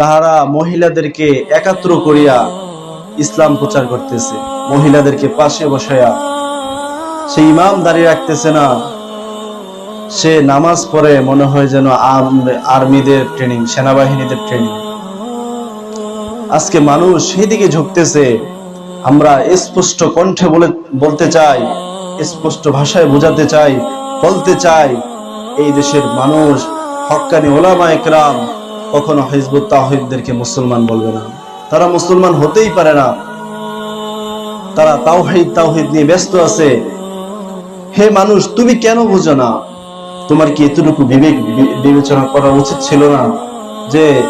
তাহারা মহিলাদেরকে একাত্র করিয়া ইসলাম প্রচার করতেছে। মহিলাদেরকে পাশে বসায়া সে ইমাম দাঁড়িয়ে রাখতেছে না। সে নামাজ পড়ে, মনে হয় যেন আর্মিদের ট্রেনিং সেনাবাহিনীদের ট্রেনিং আজকে মানুষ সেই দিকে ঝুঁকতেছে। আমরা স্পষ্ট কণ্ঠে বলে বলতে চাই, স্পষ্ট ভাষায় বোঝাতে চাই, বলতে চাই, এই দেশের মানুষ হক্কানি ওলামা একরাম কখনো হিজবুত তাহিদদেরকে মুসলমান বলবে না। তারা মুসলমান হতেই পারে না। তারা তাওহিদ তাওহিদ নিয়ে ব্যস্ত আছে। হে মানুষ, তুমি কেন বুঝো না? তোমার কি এতটুকু বিবেক বিবেচনা করা উচিত ছিল না? যে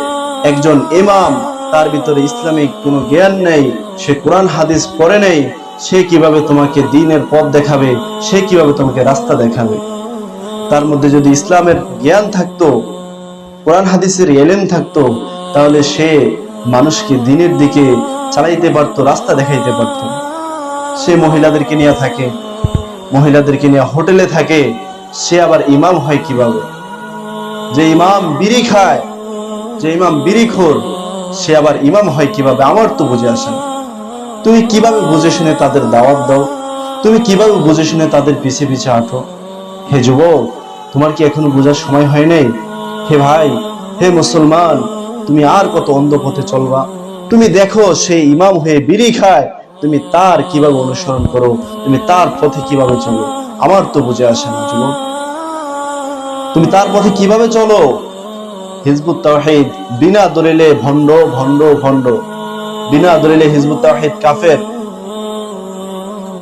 একজন ইমাম, তার ভিতরে ইসলামিক কোনো জ্ঞান নেই, সে কোরআন, হাদিস পড়ে নেই, সে কীভাবে তোমাকে দিনের পথ দেখাবে, সে কীভাবে তোমাকে রাস্তা দেখাবে? তার মধ্যে যদি ইসলামের জ্ঞান থাকতো কোরআন হাদিসের এলেন থাকতো, তাহলে সে মানুষকে দিনের দিকে চালাইতে পারতো, রাস্তা দেখাইতে পারতো। সে মহিলাদেরকে নিয়ে থাকে, মহিলাদেরকে নিয়ে হোটেলে থাকে, সে আবার ইমাম হয় কীভাবে? যে ইমাম বিড়ি খায়, যে ইমাম বিড়ি খোর, সে আবার ইমাম হয় কীভাবে? আমার তো বুঝে আসে তুমি কীভাবে বুঝে শুনে তাদের দাওয়াত দাও? তুমি কীভাবে বুঝে শুনে তাদের পিছে পিছে আঠো হে যুবক, তোমার কি এখনও বোঝার সময় হয় নাই? হে ভাই, হে মুসলমান, তুমি আর কত অন্ধ পথে চলবা? তুমি দেখো সে ইমাম হয়ে বিড়ি খায়। তুমি তার কীভাবে অনুসরণ করো? তুমি তার পথে কীভাবে চলো? আমার তো বুঝে আসে না, যুবক। তুমি তার পথে কীভাবে চলো? হিজবুত তাওহিদ বিনা দলিলে ভণ্ড ভণ্ড ভণ্ড। বিনা দলিলে হিজবুত তাওহিদ কাফের।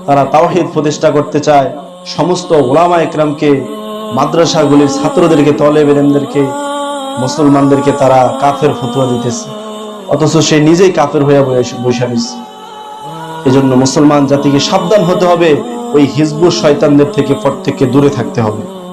তারা তাওহিদ প্রতিষ্ঠা করতে চায়। সমস্ত ওলামা একরামকে মাদ্রাসাগুলির ছাত্রদেরকে তলে বেলেমদেরকে মুসলমানদেরকে তারা কাফের ফতুয়া দিতেছে। অথচ সে নিজেই কাফের হয়ে বৈশা রয়েছে। এজন্য মুসলমান জাতিকে সাবধান হতে হবে, ওই হিজবুর শয়তানদের থেকে পর থেকে দূরে থাকতে হবে।